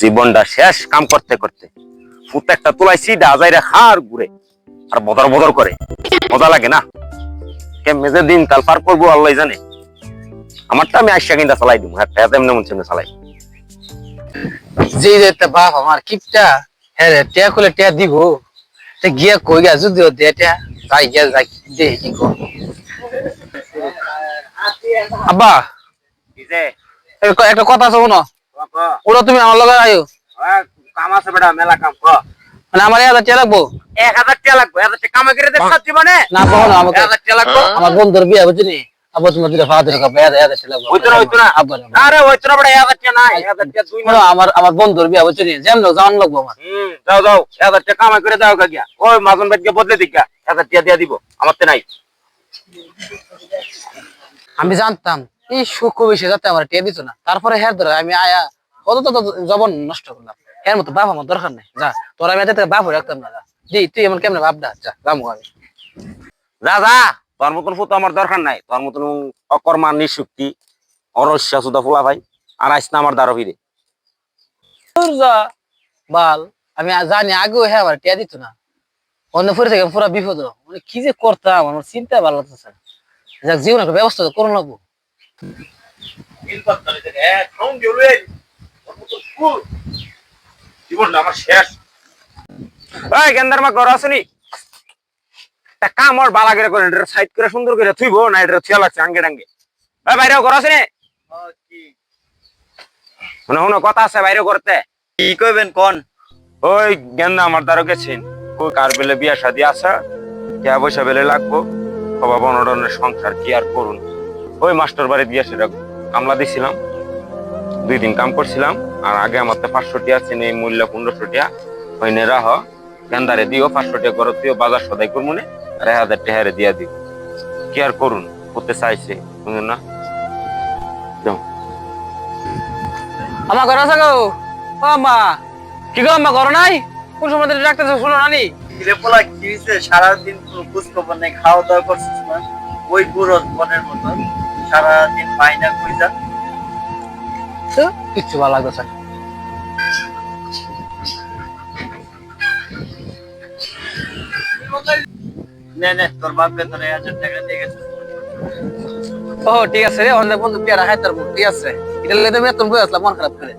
জীবনটা শেষ কাম করতে করতে। প্রত্যেকটা তোলাইছি ডাজাইরে খার ঘুরে আর বদর বদর করে। মজা লাগে না? কেমনে যে দিন কাল পার করব আল্লাহ জানে। আমারটা আমি আইসা কিনা চালাই দিব হ্যাঁ মন চালাই। যে বাপ আমার কিপটা। হ্যাঁ রে টিয়া খুলে টিয়া দিব। তে গিয়া কই গা যদিও দে টিয়া যাই গিয়া যাই দে কি কর আব্বা একটা কথা শোনো। ওরা তুমি আমার লগে আইও। কাম আছে বেটা মেলা কাম ক মানে আমার লাগবো? এক হাজার টাকা লাগবে এক হাজার টাকা কামে করে দেখছ জীবনে। না কখনো আমাকে এক হাজার টাকা লাগবে। আমার বন্ধুর বিয়ে বুঝলি? তোমার টিয়া লাগবো। না। আরে টাকা টাকা দুই শোনো, আমার আমার বন্ধুর বিয়ে বুঝলি? যেমন জান লাগবো আমার। হুম যাও যাও এক হাজার টাকা কামাই করে দাও গিয়া। ওই মাজন ভাইকে বদলে দিক গা এক হাজার টাকা দিয়ে দিব আমার তে নাই। আমি জানতাম। এই সুখ বেশি যাতে আমার টিয়া দিত না। তারপরে হ্যার ধরে আমি আয়া কত তো জবন নষ্ট করলাম। এর মতো বাপ আমার দরকার নেই। যা তোর আমি এতে বাপ হয়ে রাখতাম না যা। জি তুই এমন কেমন বাপ দা যা যাব আমি। যা যা তোর মতন ফুটো আমার দরকার নাই। তোর মতন অকর্মা নিশুক্তি অরস্যা সুদা ফুলা ভাই আর আইস না আমার দ্বারা ফিরে যা বাল আমি জানি আগেও হ্যাঁ আমার টিয়া দিত না। অন্য ফুরে থেকে পুরো বিপদ মানে কি যে করতাম আমার চিন্তা ভালো লাগতেছে না। যাক জীবন একটা ব্যবস্থা করুন লাগবো। জীবনটা আমার শেষ। ওই গেন্দার মা ঘর আসনি তা কাম ওর বালা করে করে এটা সাইড করে সুন্দর করে থুইবো না এটা থিয়া লাগছে আঙ্গে ডাঙ্গে। ওই বাইরে ঘর আসনি শুনো শুনো কথা আছে বাইরে করতে কি কইবেন কোন? ওই গেন্দা আমার দ্বারা গেছেন। কই কার বেলে বিয়া শাদি আসা কে পয়সা বেলে লাগবো? বাবা বনডনের সংসার কি আর করুন? ওই মাস্টার বাড়ি দিয়ে সেটা কামলা দিছিলাম। দুই দিন কাম করছিলাম আর আগে আমার তো পাঁচশো টিয়া আছে এই মূল্য পনেরোশো টিয়া। ওই নে রাহ গেন্দারে দিও পাঁচশো টিয়া করো দিও বাজার সদাই করব নে আর এক হাজার টিহারে দিয়া দিও। কি আর করুন করতে চাইছে বুঝলেন না? আমার ঘর আছে গো? ও মা কি গো ঘর নাই? কোন সময় ধরে ডাক্তার শুনো নানি পোলা কি হইছে? সারাদিন কোনো খোঁজ খবর নেই খাওয়া দাওয়া করছিস না? ওই বুড়ো মনের মতো সারাদিন মাইনা কই যা। তো? কিচ্ছু ভালো লাগতেছে না। তোর বাপ বেতনে হাজার টাকা দিয়ে গেছে। ও ঠিক আছে রে অন্য বন্ধু পেয়ারা খাই তার ঠিক আছে। এটা লেদে মেয়ে তুমি আসলাম মন খারাপ করে।